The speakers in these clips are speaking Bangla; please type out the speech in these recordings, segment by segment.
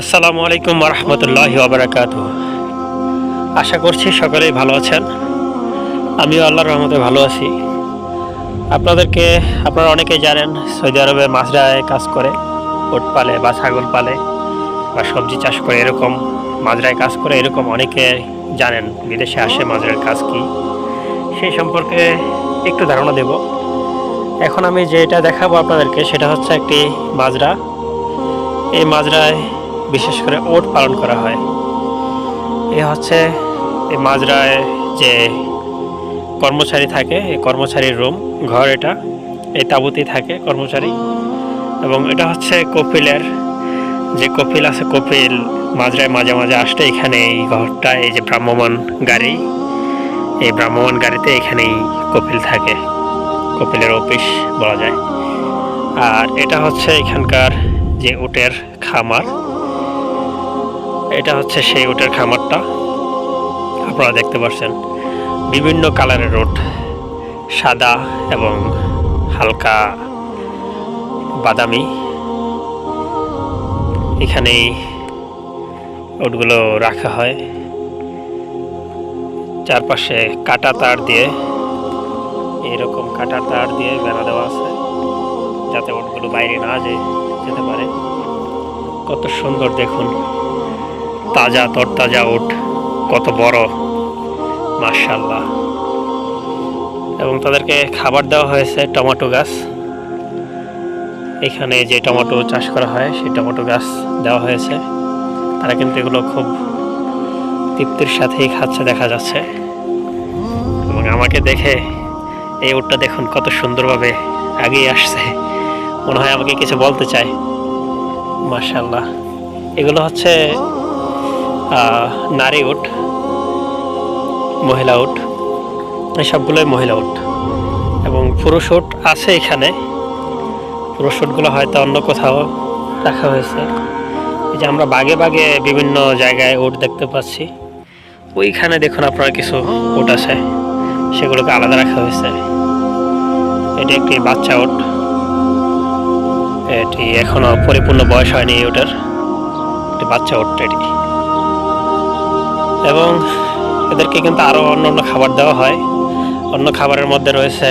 আসসালামু আলাইকুম রহমতুল্লাহ ওবরাকাত আশা করছি সকলেই ভালো আছেন। আমিও আল্লাহর রহমতে ভালো আছি। আপনাদেরকে, আপনারা অনেকেই জানেন, সৌদি আরবে মাছরায় কাজ করে, ওট পালে বা ছাগল পালে বা সবজি চাষ করে এরকম, মাজরায় কাজ করে এরকম অনেকে জানেন, বিদেশে আসে মাজরার কাজ কি। সেই সম্পর্কে একটু ধারণা দেব। এখন আমি যেটা দেখাবো আপনাদেরকে, সেটা হচ্ছে একটি মাজরা। এই মাজরায় বিশেষ করে ওট পালন করা হয়। এ হচ্ছে এই মাজরায় যে কর্মচারী থাকে, এই কর্মচারীর রুম, ঘর এটা, এই তাঁবুতেই থাকে কর্মচারী। এবং এটা হচ্ছে কপিলের, যে কপিল আছে কপিল, মাজরায় মাঝে মাঝে আসলে এখানে এই ঘরটা, এই যে ভ্রাম্যমান গাড়ি, এই ভ্রাম্যমান গাড়িতে এখানেই কপিল থাকে, কপিলের অফিস বলা যায়। আর এটা হচ্ছে এখানকার যে উটের খামার। এটা হচ্ছে সেই উটের খামারটা। আপনারা দেখতে পাচ্ছেন বিভিন্ন কালারের উট। সাদা এবং হালকা বাদামি। এখানেই উটগুলো রাখা হয়। চারপাশে কাটা তার দিয়ে, এরকম কাটা তার দিয়ে বেড়া দেওয়া আছে, যাতে উটগুলো বাইরে না যেতে পারে। কত সুন্দর দেখুন। তাজা তরতাজা উট কত বড়। মার্শাল্লাহ এবং তাদেরকে খাবার দেওয়া হয়েছে টমেটো গাছ। এখানে যে টমেটো চাষ করা হয়, সেই টমেটো গাছ দেওয়া হয়েছে। তারা কিন্তু এগুলো খুব তৃপ্তির সাথেই খাচ্ছে দেখা যাচ্ছে। এবং আমাকে দেখে এই উটটা দেখুন কত সুন্দরভাবে আগিয়ে আসছে। মনে হয় আমাকে কিছু বলতে চায়। মার্শাল্লাহ এগুলো হচ্ছে নারী উট মহিলা উট এই সবগুলোই মহিলা উট এবং পুরুষ উট আছে এখানে। পুরুষ উটগুলো হয়তো অন্য কোথাও রাখা হয়েছে। এই যে আমরা বাগে বাগে বিভিন্ন জায়গায় উট দেখতে পাচ্ছি। ওইখানে দেখুন আপনারা কিছু উট আছে। সেগুলোকে আলাদা রাখা হয়েছে। এটি একটি বাচ্চা উট। এটি এখনও পরিপূর্ণ বয়স হয়নি উটের। একটি বাচ্চা উট এটি। এবং এদেরকে কিন্তু আরও অন্য অন্য খাবার দেওয়া হয়। অন্য খাবারের মধ্যে রয়েছে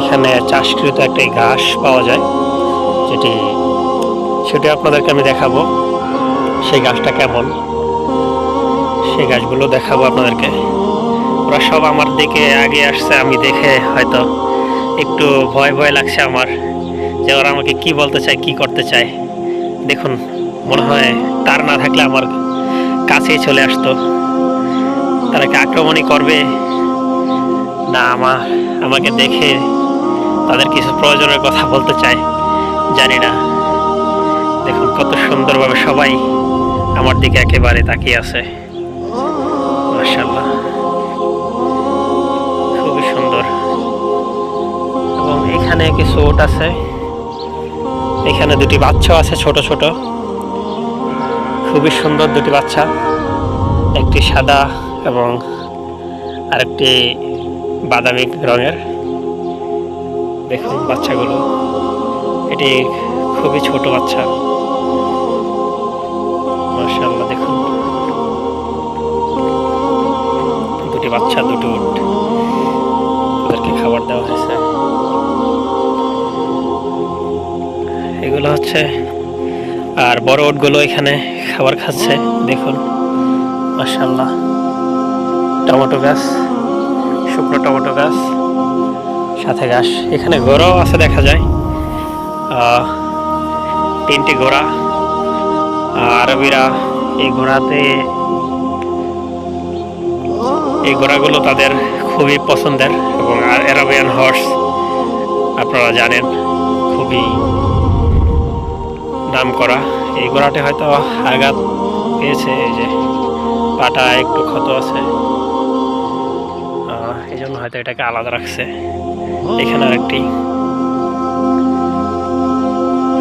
এখানে চাষকৃত একটি ঘাস পাওয়া যায়, যেটি সেটি আপনাদেরকে আমি দেখাবো। সেই গাছটা কেমন? সেই গাছগুলো দেখাবো আপনাদেরকে। ওরা সব আমার দিকে আগে আসছে, আমি দেখে হয়তো একটু ভয় ভয় লাগছে আমার যে ওরা আমাকে কি বলতে চায়, কি করতে চায়। দেখুন, মনে হয় তার না থাকলে আমার কাছেই চলে আসতো। তারা কি আক্রমণই করবে। না আমার আমাকে দেখে তাদের কিছু প্রয়োজনের কথা বলতে চায়। জানি না। দেখুন, কত সুন্দরভাবে সবাই আমার দিকে একেবারে তাকিয়ে আছে। মার্শাল্লাহ খুবই সুন্দর। এবং এখানে কিছু ওট আছে। এখানে দুটি বাচ্চা আছে, ছোট ছোট। খুবই সুন্দর দুটি বাচ্চা, একটি সাদা এবং আরেকটি বাদামি রঙের। দেখুন বাচ্চাগুলো, এটি খুবই ছোট বাচ্চা। মার্শাল্লাহ দেখুন। দুটি বাচ্চা, দুটো উট। ওদেরকে খাবার দেওয়া হয়েছে। এগুলো হচ্ছে আর বড় উটগুলো এখানে খাবার খাচ্ছে, দেখুন। মার্শাল্লাহ টমেটো গাছ, শুকনো টমেটো গাছ, সাথে ঘাস। এখানে ঘোড়াও আছে দেখা যায়। তিনটি ঘোড়া। আরবিরা এই ঘোড়াতে, এই ঘোড়াগুলো তাদের খুবই পছন্দের এবং অ্যারাবিয়ান হর্স, আপনারা জানেন, খুবই নাম করা। এই ঘোড়াটি হয়তো আঘাত পেয়েছে, এই যে পাটা একটু ক্ষত আছে। এই জন্য হয়তো এটাকে আলাদা রাখছে। এখানে আরেকটি।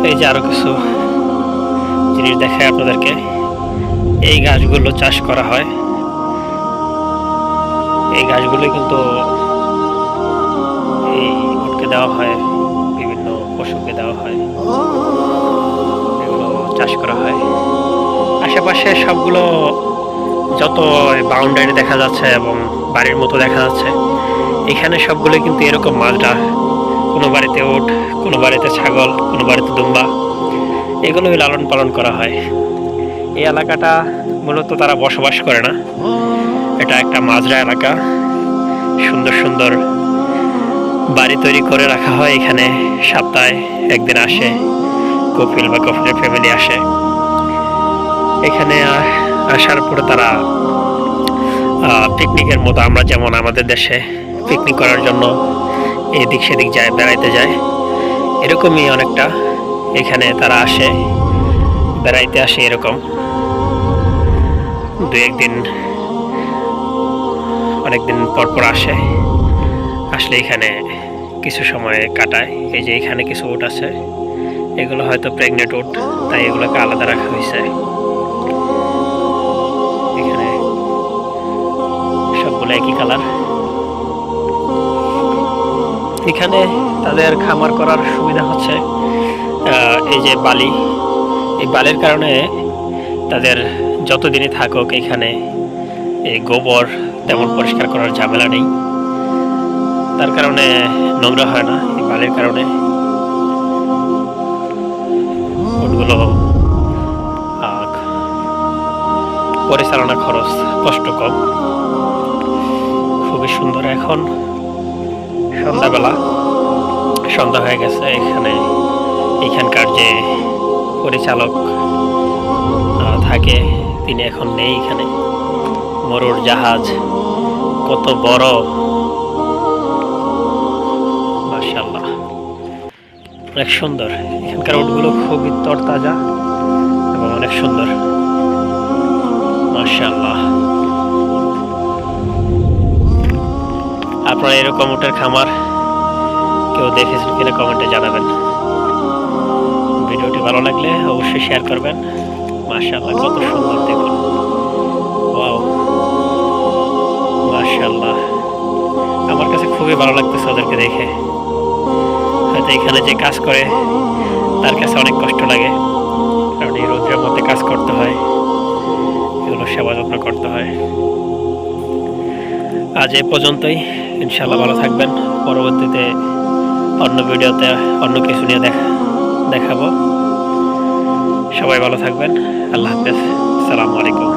এই যে আরও কিছু জিনিস দেখায় আপনাদেরকে। এই গাছগুলো চাষ করা হয়। এই গাছগুলো কিন্তু এই উটকে দেওয়া হয়। আশেপাশে সবগুলো যত বাউন্ডারি দেখা যাচ্ছে এবং বাড়ির মতো দেখা যাচ্ছে, এখানে সবগুলো কিন্তু এরকম মাজরা কোনো বাড়িতে উট, কোনো বাড়িতে ছাগল, কোনো বাড়িতে দুম্বা। এগুলোই লালন পালন করা হয়। এই এলাকাটা মূলত তারা বসবাস করে না। এটা একটা মাজরা এলাকা। সুন্দর সুন্দর বাড়ি তৈরি করে রাখা হয় এখানে। সপ্তাহে একদিন আসে, কপিল বা কপিলের ফ্যামিলি আসে। এখানে আসার পরে তারা পিকনিকের মতো আমরা যেমন আমাদের দেশে পিকনিক করার জন্য এদিক সেদিক যায়, বেড়াইতে যায়, এরকমই অনেকটা এখানে তারা আসে, বেড়াইতে আসে এরকম। দু একদিন, অনেকদিন পর পর আসে, আসলে এখানে কিছু সময় কাটায়। এই যে এখানে কিছু উট আছে, এগুলো হয়তো প্রেগনেন্ট উট, তাই এগুলোকে আলাদা রাখা হয়েছে। সবগুলো একই কালার। এখানে তাদের খামার করার সুবিধা হচ্ছে এই যে বালি। এই বালির কারণে তাদের যতদিনই থাকুক এখানে এই গোবর তেমন পরিষ্কার করার ঝামেলা নেই। তার কারণে নোংরা হয় না এই বালির কারণে। আহ, পরিচালনা খরচ কষ্ট কম। খুবই সুন্দর। এখন সন্ধ্যাবেলা, সন্ধ্যা হয়ে গেছে, এখানে এখানকার যে পরিচালক থাকে, তিনি এখন নেই এখানে। মরুর জাহাজ, কত বড়। মার্শাল্লাহ অনেক সুন্দর। এখানকার উটগুলো খুবই তরতাজা এবং অনেক সুন্দর। মার্শাল্লাহ আপনারা এরকম উটের খামার কেউ দেখেছেন কিনা কমেন্টে জানাবেন। ভিডিওটি ভালো লাগলে অবশ্যই শেয়ার করবেন। মার্শাল্লাহ কত সুন্দর দেখুন। ওয়াও। মার্শাল্লাহ আমার কাছে খুবই ভালো লাগতেছে ওদেরকে দেখে। হয়তো এখানে যে কাজ করে, তার কাছে অনেক কষ্ট লাগে। কারণ এই রোদ্রের মধ্যে কাজ করতে হয়। এগুলো সেবা যত্ন করতে হয়। আজ এ পর্যন্তই। ইনশাল্লাহ ভালো থাকবেন। পরবর্তীতে অন্য ভিডিওতে অন্য কিছু নিয়ে দেখা দেখাবো। সবাই ভালো থাকবেন। আল্লাহ হাফেজ। সালামু আলাইকুম।